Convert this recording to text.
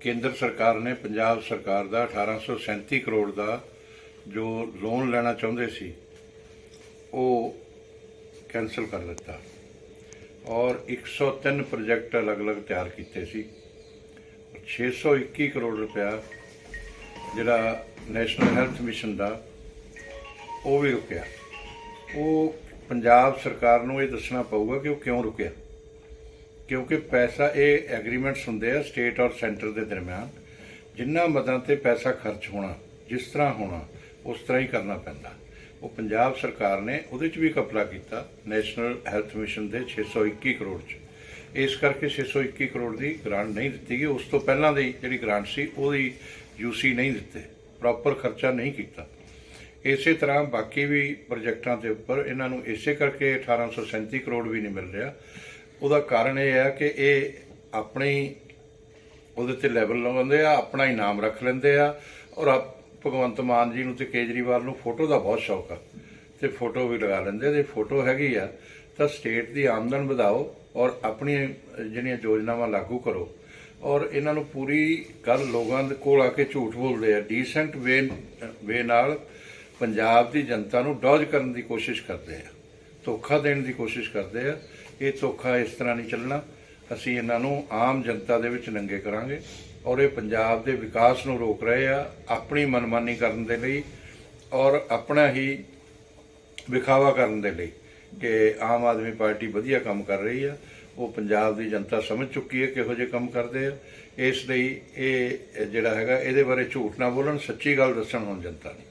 ਕੇਂਦਰ ਸਰਕਾਰ ਨੇ ਪੰਜਾਬ ਸਰਕਾਰ ਦਾ 1837 ਕਰੋੜ ਦਾ ਜੋ ਲੋਨ ਲੈਣਾ ਚਾਹੁੰਦੇ ਸੀ, ਉਹ ਕੈਨਸਲ ਕਰ ਦਿੱਤਾ। ਔਰ 103 ਪ੍ਰੋਜੈਕਟ ਅਲੱਗ-ਅਲੱਗ ਤਿਆਰ ਕੀਤੇ ਸੀ। 621 ਕਰੋੜ ਰੁਪਇਆ ਜਿਹੜਾ ਨੈਸ਼ਨਲ ਹੈਲਥ ਮਿਸ਼ਨ ਦਾ, ਉਹ ਵੀ ਰੁਕਿਆ। ਉਹ ਪੰਜਾਬ ਸਰਕਾਰ ਨੂੰ ਇਹ ਦੱਸਣਾ ਪਊਗਾ ਕਿ ਉਹ ਕਿਉਂ ਰੁਕਿਆ। ਕਿਉਂਕਿ ਪੈਸਾ ਇਹ ਐਗਰੀਮੈਂਟਸ ਹੁੰਦੇ ਆ ਸਟੇਟ ਔਰ ਸੈਂਟਰ ਦੇ ਦਰਮਿਆਨ। ਜਿੰਨਾ ਮਦਾਂ ਤੇ ਪੈਸਾ ਖਰਚ ਹੋਣਾ, ਜਿਸ ਤਰ੍ਹਾਂ ਹੋਣਾ, ਉਸ ਤਰ੍ਹਾਂ ਹੀ ਕਰਨਾ ਪੈਂਦਾ। ਉਹ ਪੰਜਾਬ ਸਰਕਾਰ ਨੇ ਉਹਦੇ 'ਚ ਵੀ ਕਪਲਾ ਕੀਤਾ ਨੈਸ਼ਨਲ ਹੈਲਥ ਮਿਸ਼ਨ ਦੇ 621 ਕਰੋੜ 'ਚ। ਇਸ ਕਰਕੇ 621 ਕਰੋੜ ਦੀ ਗ੍ਰਾਂਟ ਨਹੀਂ ਦਿੱਤੀ ਗਈ। ਉਸ ਤੋਂ ਪਹਿਲਾਂ ਦੀ ਜਿਹੜੀ ਗ੍ਰਾਂਟ ਸੀ, ਉਹਦੀ ਯੂਸੀ ਨਹੀਂ ਦਿੱਤੇ। ਪ੍ਰੋਪਰ ਖਰਚਾ ਨਹੀਂ ਕੀਤਾ। ਇਸੇ ਤਰ੍ਹਾਂ ਬਾਕੀ ਵੀ ਪ੍ਰੋਜੈਕਟਾਂ ਦੇ ਉੱਪਰ ਇਹਨਾਂ ਨੂੰ ਇਸੇ ਕਰਕੇ 1837 ਕਰੋੜ ਵੀ ਨਹੀਂ ਮਿਲ ਰਿਹਾ। ਉਹਦਾ ਕਾਰਨ ਇਹ ਹੈ ਕਿ ਇਹ ਆਪਣੀ ਉਹਦੇ ਤੇ ਲੈਵਲ ਲਗਾਉਂਦੇ ਆ, ਆਪਣਾ ਹੀ ਨਾਮ ਰੱਖ ਲੈਂਦੇ ਆ। ਔਰ ਆਪ- ਭਗਵੰਤ ਮਾਨ ਜੀ ਨੂੰ ਤੇ ਕੇਜਰੀਵਾਲ ਨੂੰ ਫੋਟੋ ਦਾ ਬਹੁਤ ਸ਼ੌਕ ਆ। ਤੇ ਫੋਟੋ ਵੀ ਲਗਾ ਲੈਂਦੇ ਤੇ ਫੋਟੋ ਹੈਗੀ ਆ, ਤਾਂ ਸਟੇਟ ਦੀ ਆਮਦਨ ਵਧਾਓ ਔਰ ਆਪਣੀਆਂ ਜਿਹੜੀਆਂ ਯੋਜਨਾਵਾਂ ਲਾਗੂ ਕਰੋ। ਔਰ ਇਹਨਾਂ ਨੂੰ ਪੂਰੀ ਗੱਲ ਲੋਕਾਂ ਦੇ ਕੋਲ ਆ ਕੇ ਝੂਠ ਬੋਲਦੇ ਆ। ਡੀਸੈਂਟ ਵੇ ਵੇ ਨਾਲ ਪੰਜਾਬ ਦੀ ਜਨਤਾ ਨੂੰ ਡੌਜ ਕਰਨ ਦੀ ਕੋਸ਼ਿਸ਼ ਕਰਦੇ ਆ। ਧੋਖਾ ਦੇਣ ਦੀ ਕੋਸ਼ਿਸ਼ ਕਰਦੇ ਆ। ਇਹ ਧੋਖਾ ਇਸ ਤਰ੍ਹਾਂ ਨਹੀਂ ਚੱਲਣਾ। ਅਸੀਂ ਇਹਨਾਂ ਨੂੰ ਆਮ ਜਨਤਾ ਦੇ ਵਿੱਚ ਨੰਗੇ ਕਰਾਂਗੇ ਔਰ ਇਹ ਪੰਜਾਬ ਦੇ ਵਿਕਾਸ ਨੂੰ ਰੋਕ ਰਹੇ ਆ ਆਪਣੀ ਮਨਮਾਨੀ ਕਰਨ ਦੇ ਲਈ ਔਰ ਆਪਣਾ ਹੀ ਵਿਖਾਵਾ ਕਰਨ ਦੇ ਲਈ ਕਿ ਆਮ ਆਦਮੀ ਪਾਰਟੀ ਵਧੀਆ ਕੰਮ ਕਰ ਰਹੀ ਆ। ਉਹ ਪੰਜਾਬ ਦੀ ਜਨਤਾ ਸਮਝ ਚੁੱਕੀ ਹੈ ਕਿਹੋ ਜਿਹੇ ਕੰਮ ਕਰਦੇ ਆ। ਇਸ ਲਈ ਇਹ ਜਿਹੜਾ ਹੈਗਾ, ਇਹਦੇ ਬਾਰੇ ਝੂਠ ਨਾ ਬੋਲਣ, ਸੱਚੀ ਗੱਲ ਦੱਸਣ ਹੁਣ ਜਨਤਾ ਨੂੰ।